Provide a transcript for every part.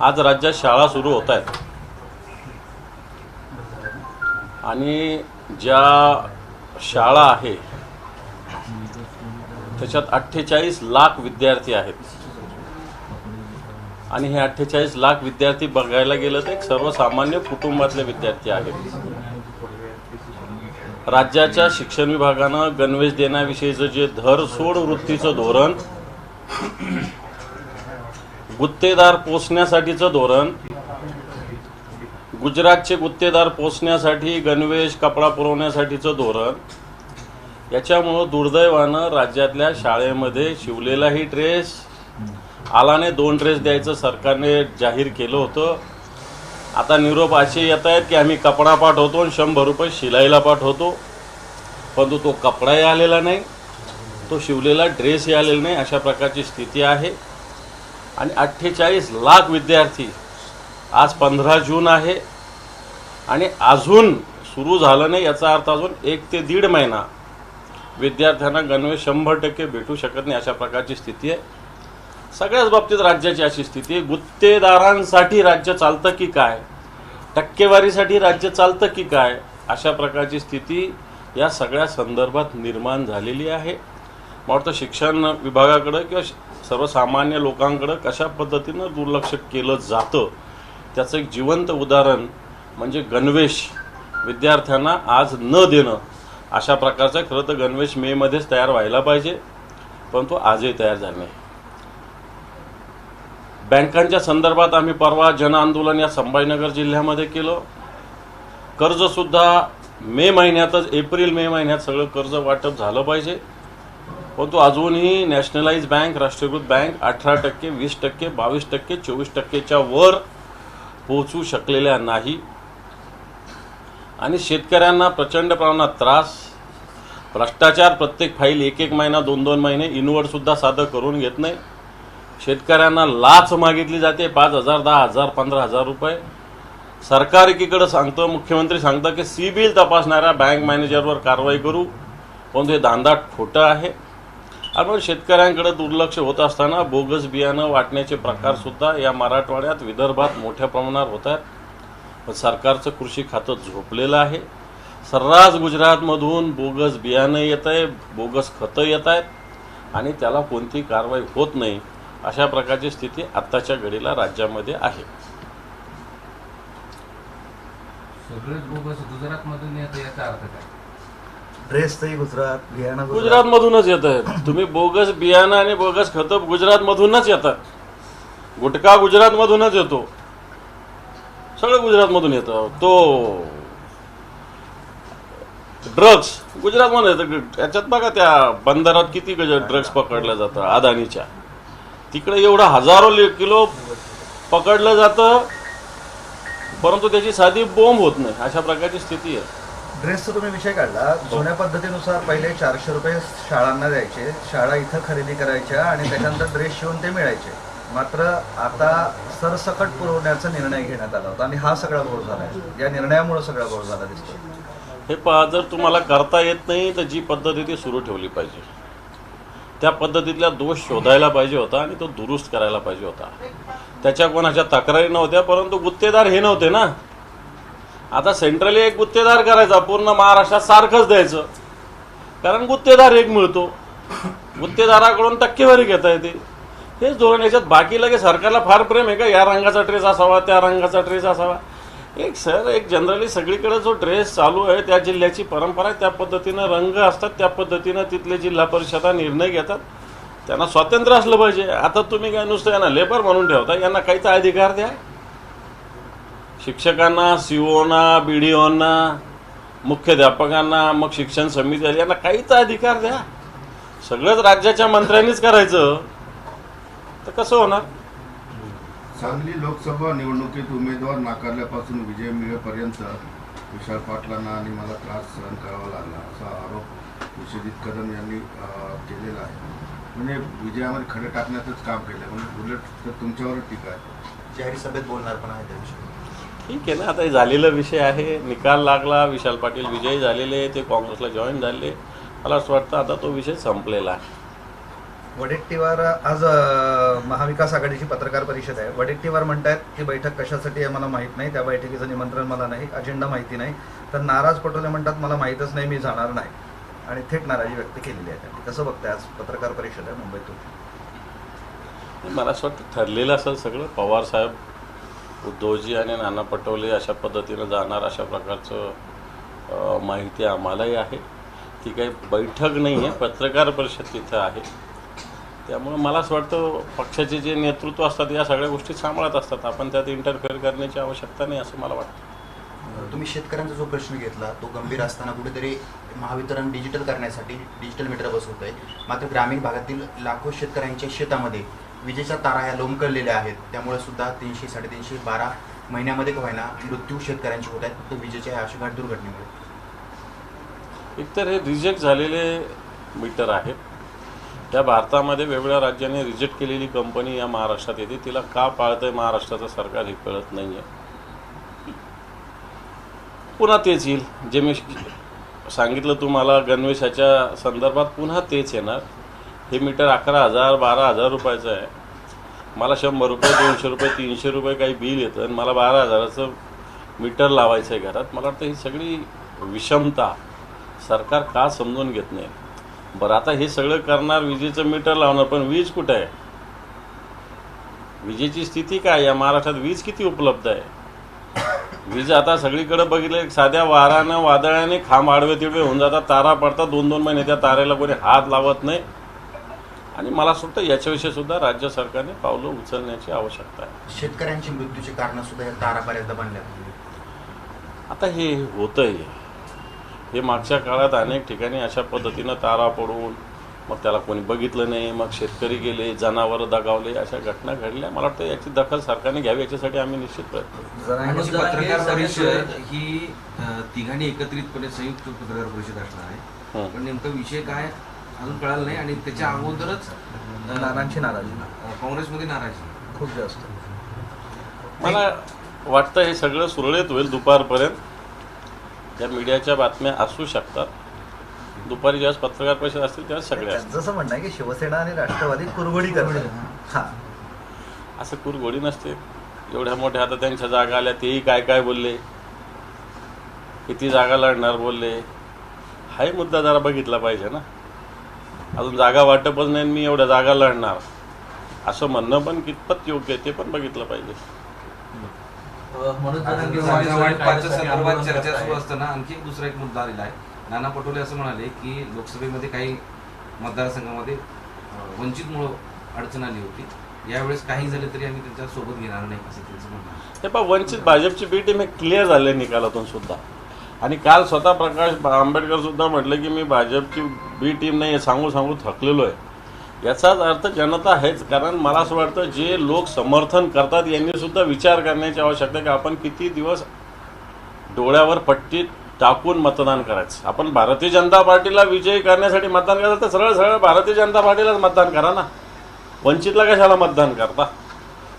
आज राज्यात शाळा सुरू होत आहेत. आणि ज्या शाळा आहे त्याच्यात अठ्ठेचाळीस लाख विद्यार्थी आहेत. आणि हे अठ्ठेचाळीस लाख विद्यार्थी बघायला गेलं तर एक सर्वसामान्य कुटुंबातले विद्यार्थी आहेत. राज्याच्या शिक्षण विभागानं गणवेश देण्याविषयीचं जे धरसोड वृत्तीचं धोरण गुत्तेदार पोचण्यासाठीचं धोरण. गुजरातचे गुत्तेदार पोचण्यासाठी गणवेश कपडा पुरवण्यासाठीचं धोरण. याच्यामुळं दुर्दैवानं राज्यातल्या शाळेमध्ये शिवलेलाही ड्रेस आलाने दोन ड्रेस द्यायचं सरकारने जाहीर केलं होतं. आता निरोप असे येत आहेत की आम्ही कपडा पाठवतो आणि शंभर रुपये शिलाईला पाठवतो. परंतु तो कपडाही आलेला नाही तो शिवलेला ड्रेसही आलेला नाही अशा प्रकारची स्थिती आहे. आणि अठ्ठेचाळीस लाख विद्यार्थी आज पंधरा जून आहे. आणि अजून सुरू झालं नाही याचा अर्थ अजून एक ते दीड महिना विद्यार्थ्यांना गणवेश शंभर टक्के भेटू शकत नाही अशा प्रकारची स्थिती आहे. सगळ्याच बाबतीत राज्याची अशी स्थिती आहे. गुत्तेदारांसाठी राज्य चालतं की काय? टक्केवारीसाठी राज्य चालतं की काय? अशा प्रकारची स्थिती या सगळ्या संदर्भात निर्माण झालेली आहे. मला वाटतं शिक्षण विभागाकडं किंवा सर्वसामान्य लोकांकडं कशा पद्धतीनं दुर्लक्ष केलं जातं त्याचं एक जिवंत उदाहरण म्हणजे गणवेश विद्यार्थ्यांना आज न देणं. अशा प्रकारचा खरं तर गणवेश मेमध्येच तयार व्हायला पाहिजे परंतु आजही तयार झाला नाही. बँकांच्या संदर्भात आम्ही परवा जन आंदोलन या संभाजीनगर जिल्ह्यामध्ये केलं. कर्जसुद्धा मे महिन्यातच एप्रिल मे महिन्यात सगळं कर्ज वाटप झालं पाहिजे. हो, परंतु अजूनही नॅशनलाइज बँक राष्ट्रीयकृत बँक अठरा टक्के वीस टक्के बावीस टक्के चोवीस टक्केच्या वर पोहोचू शकलेल्या नाही. आणि शेतकऱ्यांना प्रचंड प्रमाणात त्रास भ्रष्टाचार प्रत्येक फाईल एक एक महिना दोन दोन महिने इनवर्डसुद्धा साधं करून घेत नाही. शेतकऱ्यांना लाच मागितली जाते पाच हजार दहा हजार पंधरा हजार रुपये. सरकार एकीकडं सांगतं मुख्यमंत्री सांगतं की सी बिल तपासणाऱ्या बँक मॅनेजरवर कारवाई करू. परंतु हे दांदाट खोटं आहे. आपण शेतकऱ्यांकडे दुर्लक्ष होत असताना बोगस बियाणं वाटण्याचे प्रकार सुद्धा या मराठवाड्यात विदर्भात मोठ्या प्रमाणावर होत आहेत. पण सरकारचं कृषी खातं झोपलेलं आहे. सर्रास गुजरातमधून बोगस बियाणं येत आहे बोगस खतं येत आहेत आणि त्याला कोणती कारवाई होत नाही अशा प्रकारची स्थिती आत्ताच्या घडीला राज्यामध्ये आहे. सगळेच बोगस गुजरातमधून येतं याचा अर्थ काय? ड्रेसही गुजरात बियाणं गुजरात. गुजरातमधूनच येत आहेत. तुम्ही बोगस बियाणं आणि बोगस खतं गुजरातमधूनच येतात गुटखा गुजरातमधूनच येतो. सगळं गुजरातमधून येतं. तो ड्रग्स गुजरात येतं. याच्यात बघा त्या बंदरात किती ड्रग्स पकडलं जातं अदानीच्या. तिकडे एवढं हजारो किलो पकडलं जातं परंतु त्याची साधी बोंब होत नाही. अशा प्रकारची स्थिती आहे. ड्रेसचा तुम्ही विषय काढला. जुन्या पद्धतीनुसार पहिले चारशे रुपये शाळांना द्यायचे. शाळा इथं खरेदी करायच्या आणि त्याच्यानंतर ड्रेस शिवून ते मिळायचे. मात्र आता सरसकट पुरवण्याचा निर्णय घेण्यात आला होता आणि हा सगळा घोळ झाला आहे. या निर्णयामुळे सगळा घोळ झाला दिसतो हे पहा जर तुम्हाला करता येत नाही तर जी पद्धती ती सुरू ठेवली पाहिजे. त्या पद्धतीतला दोष शोधायला पाहिजे होता आणि तो दुरुस्त करायला पाहिजे होता. त्याच्या कोणाच्या तक्रारी नव्हत्या परंतु गुत्तेदार हे नव्हते ना. आता सेंट्रली एक गुत्तेदार करायचा पूर्ण महाराष्ट्रात सारखंच द्यायचं. कारण गुत्तेदार एक मिळतो. गुत्तेदाराकडून टक्केवारी घेता येते. हेच धोरण याच्यात बाकी लगे सरकारला फार प्रेम आहे का? या रंगाचा ड्रेस असावा त्या रंगाचा ड्रेस असावा. एक सर एक जनरली सगळीकडे जो ड्रेस चालू आहे त्या जिल्ह्याची परंपरा आहे त्या पद्धतीनं रंग असतात त्या पद्धतीनं तिथले जिल्हा परिषदा निर्णय घेतात. त्यांना स्वातंत्र्य असलं पाहिजे. आता तुम्ही काय नुसतं यांना लेबर म्हणून ठेवता यांना काहीचा अधिकार द्या. शिक्षकांना सीओना बी डी ओना मुख्याध्यापकांना मग शिक्षण समिती यांना काहीच अधिकार द्या. सगळंच राज्याच्या मंत्र्यांनीच करायचं. तर कसं होणार? सांगली लोकसभा निवडणुकीत उमेदवार नाकारल्यापासून विजय मिळेपर्यंत विशाल पाटलांना आणि मला त्रास सहन करावा लागला असा आरोप विश्वजित कदम यांनी केलेला आहे. म्हणजे विजयामध्ये खडे टाकण्याचंच काम केलं म्हणजे उलट तर तुमच्यावर टीका आहे. जाहीर सभेत बोलणार पण आहे त्याविषयी ठीक आहे ना आता हे झालेला विषय आहे. निकाल लागला विशाल पाटील विजयी झालेले ते काँग्रेसला जॉईन झाले. मला असं वाटतं आता तो विषय संपलेला आहे. वडेट्टीवार आज अ, महाविकास आघाडीची पत्रकार परिषद आहे. वडेट्टीवार म्हणतायत की बैठक कशासाठी आहे मला माहीत नाही. त्या बैठकीचं निमंत्रण मला नाही. अजेंडा माहिती नाही. तर नाराज पटोले म्हणतात मला माहीतच नाही मी जाणार नाही. आणि थेट नाराजी व्यक्त केलेली आहे त्यांनी. कसं बघताय आज पत्रकार परिषद आहे मुंबईतून? मला असं वाटतं ठरलेलं असेल सगळं. पवार साहेब उद्धवजी आणि नाना पटोले अशा पद्धतीनं जाणार अशा प्रकारचं माहिती आम्हालाही आहे. ती काही बैठक नाही आहे पत्रकार परिषद तिथं आहे. त्यामुळे मला असं वाटतं पक्षाचे जे नेतृत्व असतात या सगळ्या गोष्टी सांभाळत असतात. आपण त्यात इंटरफेअर करण्याची आवश्यकता नाही असं मला वाटतं. तुम्ही शेतकऱ्यांचा जो प्रश्न घेतला तो गंभीर असताना कुठेतरी महावितरण डिजिटल करण्यासाठी डिजिटल मीटर बसवत आहे मात्र ग्रामीण भागातील लाखो शेतकऱ्यांच्या शेतामध्ये विजेच्या तारा ह्या लोंबकळलेल्या आहेत. त्यामुळे सुद्धा तीनशे साडेतीनशे बारा महिन्यामध्ये का होईना मृत्यू शेतकऱ्यांचे होत आहेत. फक्त विजेच्या ह्या अशा घाट दुर्घटनेमुळे. एकतर हे रिजेक्ट झालेले मीटर आहेत. त्या भारतामध्ये वेगवेगळ्या राज्याने रिजेक्ट केलेली कंपनी या महाराष्ट्रात येते. तिला का पाळतंय महाराष्ट्राचं सरकार हे कळत नाही आहे पुन्हा तेच येईल. जे मी सांगितलं तुम्हाला गणवेशाच्या संदर्भात पुन्हा तेच येणार. हे मीटर अकरा हजार बारा हजार रुपयाचं आहे. मला शंभर रुपये दोनशे रुपये तीनशे रुपये काही बिल येतं आणि मला बारा हजाराचं मीटर लावायचं आहे घरात. मला वाटतं ही सगळी विषमता सरकार का समजून घेत नाही? बरं आता हे सगळं करणार विजेचं मीटर लावणार पण वीज कुठं आहे? विजेची स्थिती काय? या महाराष्ट्रात वीज किती उपलब्ध आहे? वीज आता सगळीकडे बघितलं साध्या वारानं वादळाने खांब आडवे तिडवे होऊन जातात तारा पडतात दोन दोन महिने त्या तारेला कोणी हात लावत नाही. आणि मला असं वाटतं याच्याविषयी सुद्धा राज्य सरकारने पावलं उचलण्याची आवश्यकता आहे. शेतकऱ्यांची मृत्यूची कारणं सुद्धा या तारा बऱ्याचदा बनल्यात आता हे होतंय. हे मागच्या काळात अनेक ठिकाणी अशा पद्धतीनं तारा पडून मग त्याला कोणी बघितलं नाही मग शेतकरी गेले जनावरं दगावले अशा घटना घडल्या. मला वाटतं याची दखल सरकारने घ्यावी याच्यासाठी आम्ही निश्चित प्रयत्न ही तिघांनी एकत्रितपणे संयुक्त पत्रकार परिषद असणार आहे. पण नेमका विषय काय? अजून कळालं नाही. आणि त्याच्या अगोदरच नानांची नाराजी. काँग्रेसमध्ये नाराजी. खूप जास्त. मला वाटतं हे सगळं सुरळीत होईल दुपारपर्यंत. या मीडियाच्या बातम्या असू शकतात. दुपारी ज्यावेळेस पत्रकार परिषद असतील त्यावेळेस सगळे असतील. त्यांचं असं म्हणणं आहे की शिवसेना आणि राष्ट्रवादी कुरघोडी करतात. हा. असं कुरघोडी नसते. एवढ्या मोठ्या आता त्यांच्या जागा आल्या तेही काय काय बोलले. किती जागा लढणार बोलले. हाही मुद्दा जरा बघितला पाहिजे ना. अजून जागा वाटपच नाही मी एवढ्या जागा लढणार. असं म्हणणं पण कितपत योग्य आहे ते पण बघितलं पाहिजे. संदर्भात चर्चा. सुरू असताना आणखी एक दुसरा एक मुद्दा आलेला आहे. नाना पटोले असं म्हणाले की लोकसभेमध्ये काही मतदारसंघामध्ये अं, वंचितमुळं अडचण आली होती. यावेळेस काही झाले तरी आम्ही त्यांच्यासोबत घेणार नाही असं त्यांचं म्हणणं वंचित भाजपची बी टीम हे क्लिअर झाले निकालातून सुद्धा. आणि काल स्वतः प्रकाश आंबेडकर सुद्धा म्हटलं की मी भाजपची बी टीम नाही हे सांगू सांगू थकलेलो आहे. याचाच अर्थ जनता आहेच कारण मला असं वाटतं जे लोक समर्थन करतात यांनी सुद्धा विचार करण्याची आवश्यकता आहे की आपण किती दिवस डोळ्यावर पट्टी टाकून मतदान करायचं. आपण भारतीय जनता पार्टीला विजयी करण्यासाठी मतदान करायचं तर सरळ सरळ भारतीय जनता पार्टीलाच मतदान करा ना. वंचितला कशाला मतदान करता?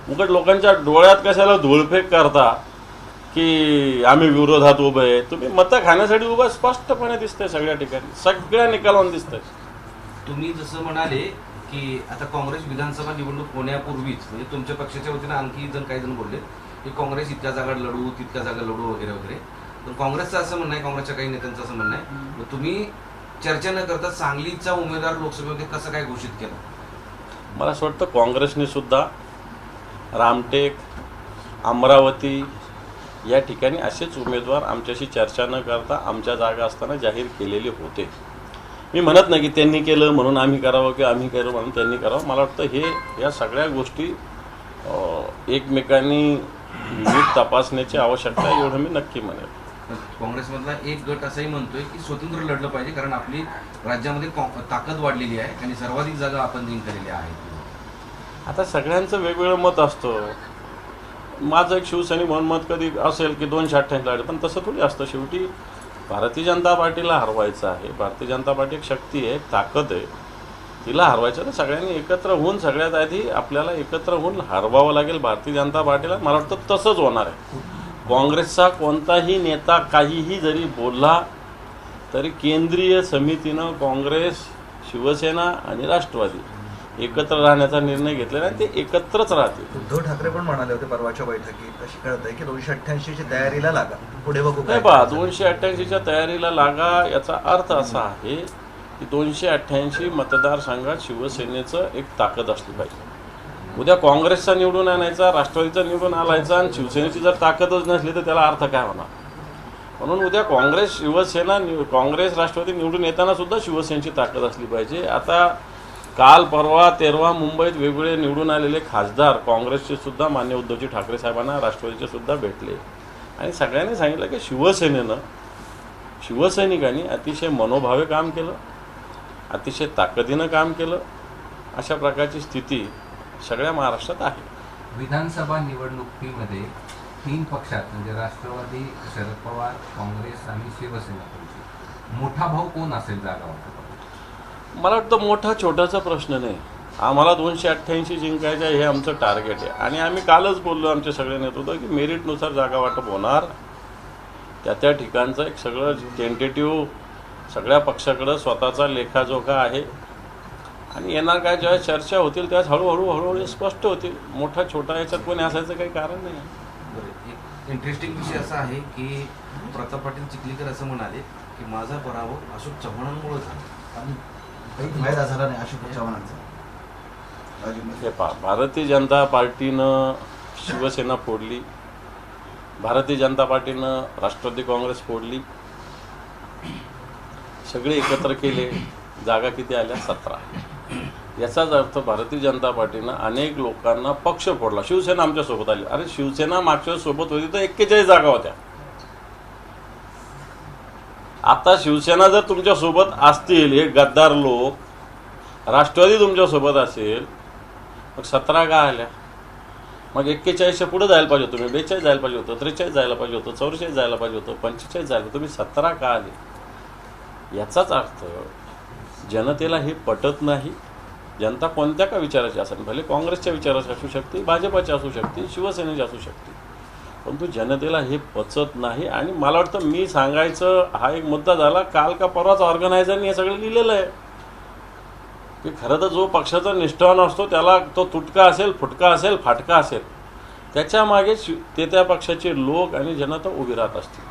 उगट लोकांच्या डोळ्यात कशाला धुळफेक करता? की आम्ही विरोधात उभे आहे. तुम्ही मतं खाण्यासाठी उभं स्पष्टपणे दिसतंय सगळ्या ठिकाणी. सगळ्या निकालावर दिसतंय. तुम्ही जसं म्हणाले की आता काँग्रेस विधानसभा निवडणूक होण्यापूर्वीच म्हणजे तुमच्या पक्षाच्या वतीनं आणखी जण काही जण बोलले की काँग्रेस इतक्या जागा लढू तितक्या जागा लढू वगैरे वगैरे. पण काँग्रेसचं असं म्हणणं आहे काँग्रेसच्या काही नेत्यांचं असं म्हणणं आहे. मग तुम्ही चर्चा न करता सांगलीचा उमेदवार लोकसभेमध्ये कसं काय घोषित केलं? मला असं वाटतं काँग्रेसने सुद्धा रामटेक अमरावती या ठिकाणी असेच उमेदवार आमच्याशी चर्चा न करता आमच्या जागा असताना जाहीर केलेले होते. मी म्हणत नाही की त्यांनी केलं म्हणून आम्ही करावं किंवा आम्ही केलं म्हणून त्यांनी करावं. मला वाटतं हे या सगळ्या गोष्टी एकमेकांनी नीट तपासण्याची आवश्यकता आहे एवढं मी नक्की म्हणेन. काँग्रेसमधला एक गट असंही म्हणतोय की स्वतंत्र लढलं पाहिजे कारण आपली राज्यामध्ये ताकद वाढलेली आहे आणि सर्वाधिक जागा आपण जिंकलेल्या आहेत आता सगळ्यांचं वेगवेगळं मत असतं. माझं एक शिवसैनिक म्हणून मत कधी असेल की दोनशे अठ्ठ्याऐंशी लागले पण तसं थोडी असतं. शेवटी भारतीय जनता पार्टीला हरवायचं आहे. भारतीय जनता पार्टी एक शक्ती आहे ताकद आहे. तिला हरवायचं तर सगळ्यांनी एकत्र होऊन सगळ्यात आधी आपल्याला एकत्र होऊन हरवावं लागेल भारतीय जनता पार्टीला. मला वाटतं तसंच होणार आहे. काँग्रेसचा कोणताही नेता काहीही जरी बोलला तरी केंद्रीय समितीनं काँग्रेस शिवसेना आणि राष्ट्रवादी एकत्र राहण्याचा निर्णय घेतलेला आणि ते एकत्रच राहतील. उद्धव ठाकरे पण म्हणाले होते परवाच्या बैठकीत अशी कळत आहे की दोनशे अठ्ठ्याऐंशीची तयारीला लागा. पुढे बघू नाही पहा दोनशे अठ्ठ्याऐंशीच्या तयारीला लागा याचा अर्थ असा आहे की दोनशे अठ्ठ्याऐंशी मतदारसंघात शिवसेनेचं एक ताकद असली पाहिजे. उद्या काँग्रेसचा निवडून आणायचा राष्ट्रवादीचा निवडून आणायचा आणि शिवसेनेची जर ताकदच नसली तर त्याला अर्थ काय होणार? म्हणून उद्या काँग्रेस शिवसेना काँग्रेस राष्ट्रवादी निवडून येताना सुद्धा शिवसेनेची ताकद असली पाहिजे. आता काल परवा तेरवा मुंबईत वेगवेगळे निवडून आलेले खासदार काँग्रेसचे सुद्धा मान्य उद्धवजी ठाकरे साहेबांना राष्ट्रवादीचे सुद्धा भेटले. आणि सगळ्यांनी सांगितलं की शिवसेनेनं शिवसैनिकांनी अतिशय मनोभावे काम केलं अतिशय ताकदीनं काम केलं. अशा प्रकारची स्थिती सगळ्या महाराष्ट्रात आहे. विधानसभा निवडणुकीमध्ये तीन पक्षात म्हणजे राष्ट्रवादी शरद पवार काँग्रेस आणि शिवसेना मोठा भाऊ कोण असेल जागा मला वाटतं मोठा छोटाचा प्रश्न नाही. आम्हाला दोनशे अठ्ठ्याऐंशी जिंकायचं हे आमचं टार्गेट आहे. आणि आम्ही कालच बोललो आमचे सगळे नेतृत्व की मेरिटनुसार जागा वाटप होणार. त्या त्या ठिकाणचं एक सगळं टेंटेटिव्ह सगळ्या पक्षाकडं स्वतःचा लेखाजोखा आहे. आणि येणार काय ज्यावेळेस चर्चा होतील त्यावेळेस हळूहळू हळूहळू स्पष्ट होतील. मोठा छोटा याच्यात कोणी असायचं काही कारण नाही. बरं इंटरेस्टिंग विषय असा आहे की प्रताप पाटील चिखलीकर असं म्हणाले की माझा पराभव अशोक चव्हाणांमुळे झाला. आणि काही फायदा झाला नाही अशोक चव्हाणांचा. पहा भारतीय जनता पार्टीनं शिवसेना फोडली. भारतीय जनता पार्टीनं राष्ट्रवादी काँग्रेस फोडली. सगळे एकत्र केले. जागा किती आल्या? सतरा. याचाच अर्थ भारतीय जनता पार्टीनं अनेक लोकांना पक्ष फोडला. शिवसेना आमच्यासोबत आली. अरे शिवसेना मागच्या सोबत होती तर एक्केचाळीस जागा होत्या. आता शिवसेना जर तुमच्यासोबत असतील हे गद्दार लोक राष्ट्रवादी तुमच्यासोबत असेल मग सतरा का आल्या? मग एक्केचाळीसच्या पुढे जायला पाहिजे होतं तुम्ही बेचाळीस जायला पाहिजे होतं त्रेचाळीस जायला पाहिजे होतं चौवेचाळीस जायला पाहिजे होतं पंचेचाळीस जायला तुम्ही सतरा का आले? याचाच अर्थ जनतेला हे पटत नाही. जनता कोणत्या का विचाराची असेल? भले काँग्रेसच्या विचाराची असू शकते भाजपाची असू शकते शिवसेनेची असू शकते. परंतु जनतेला हे पचत नाही आणि मला वाटतं मी सांगायचं हा एक मुद्दा झाला काल का परवाच ऑर्गनायझरनी हे सगळं लिहिलेलं आहे. की खरं तर जो पक्षाचा निष्ठावान असतो त्याला तो तुटका असेल फुटका असेल फाटका असेल. त्याच्यामागे शि ते त्या पक्षाचे लोक आणि जनता उभी राहत असतील.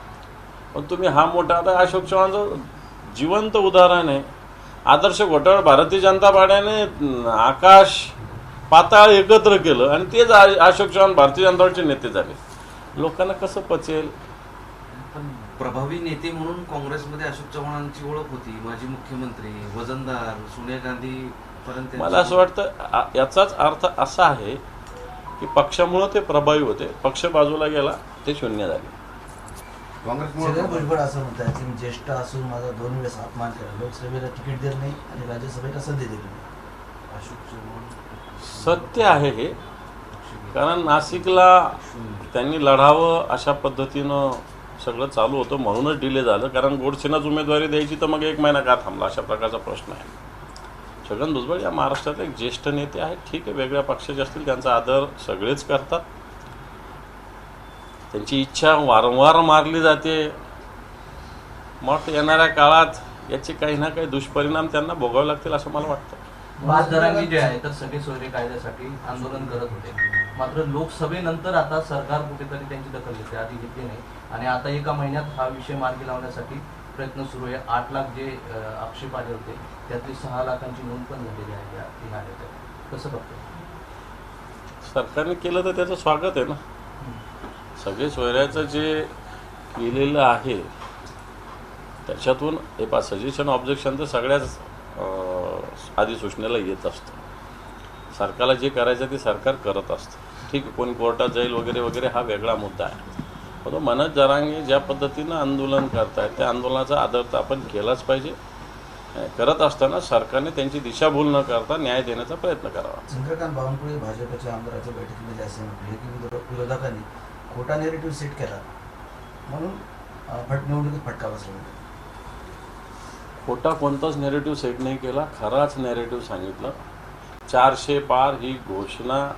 पण तुम्ही हा मोठा आता अशोक चव्हाणचं जिवंत उदाहरण आहे आदर्श घोटाळ भारतीय जनता पार्टीने आकाश पाताळ एकत्र केलं आणि तेच अशोक चव्हाण भारतीय जनता पार्टीचे नेते झाले. लोकांना कसं पचेल? पण प्रभावी नेते म्हणून काँग्रेसमध्ये अशोक चव्हाणांची ओळख होती माजी मुख्यमंत्री वजनदार सोनिया गांधी पर्यंत मला असं वाटतं याचाच अर्थ असा आहे की पक्षामुळं ते प्रभावी होते. पक्ष बाजूला गेला ते शून्य झाले. काँग्रेसमुळे भुजबळ असं म्हणतात की मी ज्येष्ठ असून माझा दोन वेळेस अपमान केला. लोकसभेला तिकीट दिलं नाही आणि राज्यसभेला संधी दिली नाही. अशोक चव्हाण सत्य आहे हे. कारण नाशिकला त्यांनी लढावं अशा पद्धतीनं सगळं चालू होतं म्हणूनच डिले झालं. कारण गोडसेनाच उमेदवारी द्यायची तर मग एक महिना का थांबला? अशा प्रकारचा प्रश्न आहे. छगन भुजबळ या महाराष्ट्रातले एक ज्येष्ठ नेते आहेत. ठीक आहे वेगळ्या पक्षाचे असतील त्यांचा आदर सगळेच करतात. त्यांची इच्छा वारंवार मारली जाते. मग येणाऱ्या काळात याचे काही ना काही दुष्परिणाम त्यांना भोगावे लागतील असं मला वाटतं. जे आहे तर सगळे सोयरे कायद्यासाठी आंदोलन करत होते. मात्र लोकसभेनंतर आता सरकार कुठेतरी त्यांची दखल घेते आधी घेतली नाही. आणि आता एका महिन्यात हा विषय मार्गी लावण्यासाठी प्रयत्न सुरू आहे. आठ लाख जे आक्षेप आले होते त्यातली सहा लाखांची नोंद पण झालेली आहे या तीन आले कसं बघतो सरकारने केलं तर त्याचं स्वागत आहे ना. सगळे सोयऱ्याचं जे केलेलं आहे त्याच्यातून हे पा सजेशन ऑब्जेक्शन तर सगळ्याच आधी सूचनेला येत असतं. सरकारला जे करायचं ते सरकार करत असतं. ठीक आहे कोणी कोर्टात जाईल वगैरे वगैरे हा वेगळा मुद्दा आहे. पण मनोज जरांगे ज्या पद्धतीनं आंदोलन करतायत त्या आंदोलनाचा आदर तर आपण केलाच पाहिजे. करत असताना सरकारने त्यांची दिशाभूल न करता न्याय देण्याचा प्रयत्न करावा. चंद्रकांत बावनकुळे भाजपच्या आमदाराच्या बैठकीमध्ये असे म्हटले की विरोधक- विरोधकांनी खोटा नेरेटिव्ह सेट केला. म्हणून फट निवडणुकीत फटका बसला. खोटा कोणताच नेरेटिव्ह सेट नाही केला खराच नेरेटिव्ह सांगितलं. चारशे पार ही घोषणा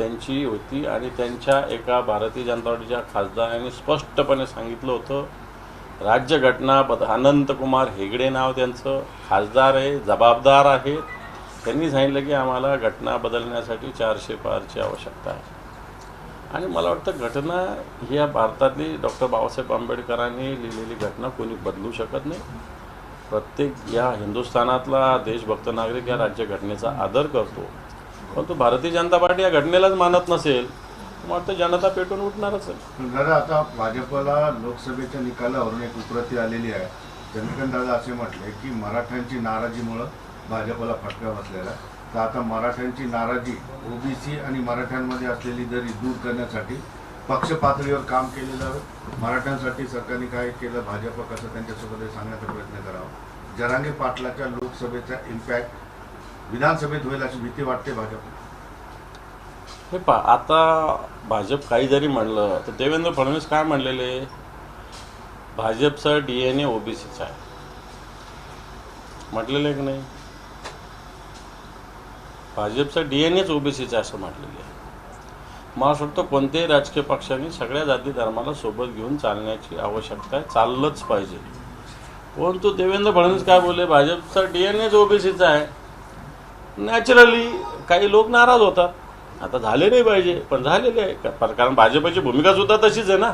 त्यांची होती आणि त्यांच्या एका भारतीय जनता पार्टीच्या खासदारांनी स्पष्टपणे सांगितलं होतं राज्यघटना बद अनंतकुमार हेगडे नाव त्यांचं खासदार आहे जबाबदार आहेत त्यांनी सांगितलं की आम्हाला घटना बदलण्यासाठी चारशे पारची आवश्यकता आहे. आणि मला वाटतं घटना ही या भारतातली डॉक्टर बाबासाहेब आंबेडकरांनी लिहिलेली घटना कोणी बदलू शकत नाही. प्रत्येक या हिंदुस्थानातला देशभक्त नागरिक या राज्यघटनेचा आदर करतो. परंतु भारतीय जनता पार्टी या घटनेलाच मानत नसेल मग वाटतं जनता पेटून उठणारच आहे. पण दादा आता भाजपला लोकसभेच्या निकालावरून एक उपरती आलेली आहे. चंद्रकांत दादा असे म्हटले की मराठ्यांची नाराजीमुळं भाजपला फटका बसलेला आहे. तर आता मराठ्यांची नाराजी ओबीसी आणि मराठ्यांमध्ये असलेली दरी दूर करण्यासाठी पक्ष पातळीवर काम केलेलं मराठ्यांसाठी सरकारने काय केलं भाजप कसं त्यांच्यासोबत सांगण्याचा प्रयत्न करावा. जरांगे पाटलाच्या लोकसभेचा इम्पॅक्ट विधानसभेत होईल अशी भीती वाटते भाजप. हे पा आता भाजप काही जरी म्हणलं तर देवेंद्र फडणवीस काय म्हणलेले? भाजपचा डी एन ए ओबीसीचा आहे. म्हटलेलं आहे की नाही? भाजपचा डी एन एच ओबीसीचा आहे असं म्हटलेलं. आहे मला वाटतं कोणत्याही राजकीय पक्षाने सगळ्या जाती धर्माला सोबत घेऊन चालण्याची आवश्यकता आहे चाललंच पाहिजे. परंतु देवेंद्र फडणवीस काय बोलले? भाजपचा डी एन एच ओबीसीचा आहे. नॅचरली काही लोक नाराज होतात. आता झाले नाही पाहिजे पण झालेले आहे. कारण भाजपची भूमिका सुद्धा तशीच आहे ना.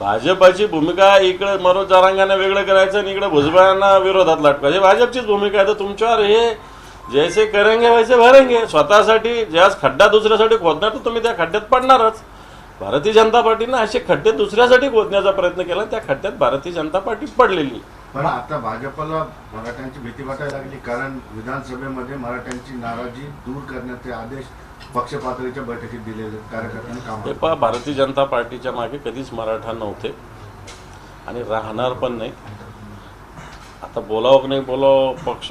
भाजपाची भूमिका इकडे मनोज जारांगाने वेगळं करायचं आणि इकडे भुजबळांना विरोधात लटकायचं भाजपचीच भूमिका आहे. तर तुमच्यावर हे जैसे करेंगे वैसे भरेंगे. स्वतःसाठी ज्यास खड्डा दुसऱ्यासाठी खोदणार तर तुम्ही त्या खड्ड्यात पडणारच. भारतीय जनता पार्टीनं असे खड्डे दुसऱ्यासाठी खोदण्याचा प्रयत्न केला त्या खड्ड्यात भारतीय जनता पार्टी पडलेली. पण आता भाजपला मराठ्यांची भीती वाटायला लागली कारण विधानसभेमध्ये मराठ्यांची नाराजी दूर करण्याचे आदेश पक्ष पातळीच्या बैठकीत दिलेले कार्यकर्त्यांनी काम पहा भारतीय जनता पार्टीच्या मागे कधीच मराठा नव्हते आणि राहणार पण नाही. आता बोलावं की नाही बोलावं पक्ष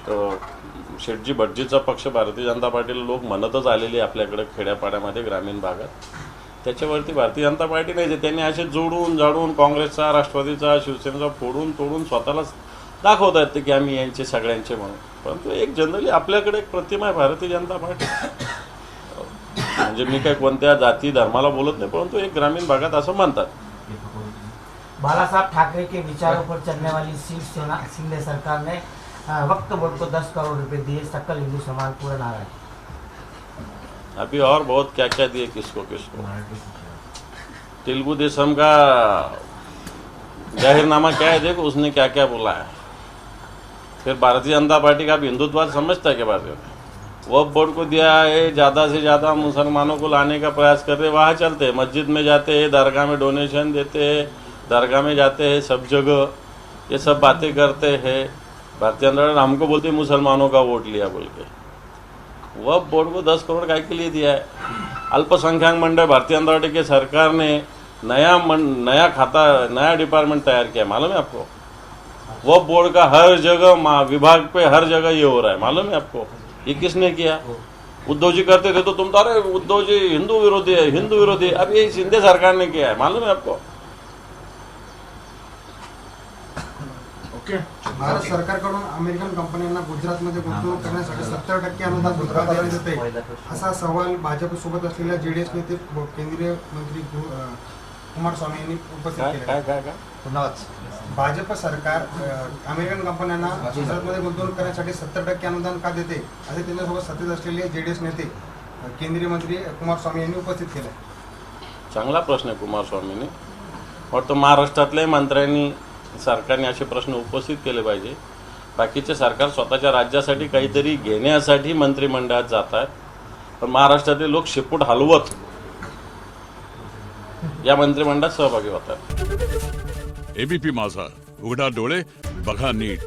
शेटजी भटजीचा पक्ष भारतीय जनता पार्टीला लोक म्हणतच आलेले आपल्याकडे खेड्यापाड्यामध्ये ग्रामीण भागात. त्याच्यावरती भारतीय जनता पार्टी नाही त्यांनी असे जोडून जाडून काँग्रेसचा राष्ट्रवादीचा शिवसेनेचा फोडून तोडून स्वतःलाच दाखवत आहेत ते की आम्ही यांचे सगळ्यांचे म्हणून. परंतु एक जनरली आपल्याकडे एक प्रतिमा आहे भारतीय जनता पार्टी. म्हणजे मी काय कोणत्या जाती धर्माला बोलत नाही परंतु एक ग्रामीण भागात असं म्हणतात. बालासाहेब ठाकरे के विचारों पर चलने वाली शिवसेना शिंदे सरकार ने वक्त बोर्ड को 10 करोड़ रुपए दिए सकल हिंदू समाज पूरा नाराज. अभी और बहुत क्या क्या दिए किसको किसको? तेलुगु देशम का जाहिरनामा क्या है देखो उसने क्या क्या बोला है। फिर भारतीय जनता पार्टी का भी हिंदुत्ववाद समझता है क्या बात वह बोर्ड को दिया है ज़्यादा से ज़्यादा मुसलमानों को लाने का प्रयास कर रहे वहाँ चलते हैं मस्जिद में जाते हैं दरगाह में डोनेशन देते हैं दरगाह में जाते हैं सब जगह ये सब बातें करते हैं। भारतीय जनता हमको बोलते मुसलमानों का वोट लिया बोल के। वह बोर्ड को दस करोड़ काय के लिए दिया है। अल्पसंख्यक मंडल भारतीय जनता पार्टी के सरकार ने नया मन, नया खाता नया डिपार्टमेंट तैयार किया मालूम है आपको? वह बोर्ड का हर जगह मा- विभाग पे हर जगह ये हो रहा है। मालूम है आपको? ये किसने किया? उद्धव जी करते थे तो तुम तो अरे उद्धव जी हिंदू विरोधी है हिंदू विरोधी अब ये शिंदे सरकार ने किया है। मालूम है आपको? भारत सरकारकडून अमेरिकन कंपन्यांना गुजरातमध्ये गुंतवणूक करण्यासाठी सत्तर टक्के अनुदान गुजरात देण्यात येते असा सवाल भाजपसोबत असलेल्या जेडीएस नेते केंद्रीय मंत्री कुमारस्वामी यांनी उपस्थित काय केले. भाजप सरकार अमेरिकन कंपन्यांना गुजरातमध्ये गुंतवणूक करण्यासाठी सत्तर टक्के अनुदान का देते? असे त्यांच्यासोबत सत्तेत असलेले जेडीएस नेते केंद्रीय मंत्री कुमारस्वामी यांनी उपस्थित केले. चांगला प्रश्न आहे कुमारस्वामींनी. वाटतं महाराष्ट्रातल्याही मंत्र्यांनी सरकारने असे प्रश्न उपस्थित केले पाहिजे. बाकीचे सरकार स्वतःच्या राज्यासाठी काहीतरी घेण्यासाठी मंत्रिमंडळात जातात. पण महाराष्ट्रातले लोक शेपूट हलवत या मंत्रिमंडळात सहभागी होतात. एबीपी माझा. उघडा डोळे बघा नीट.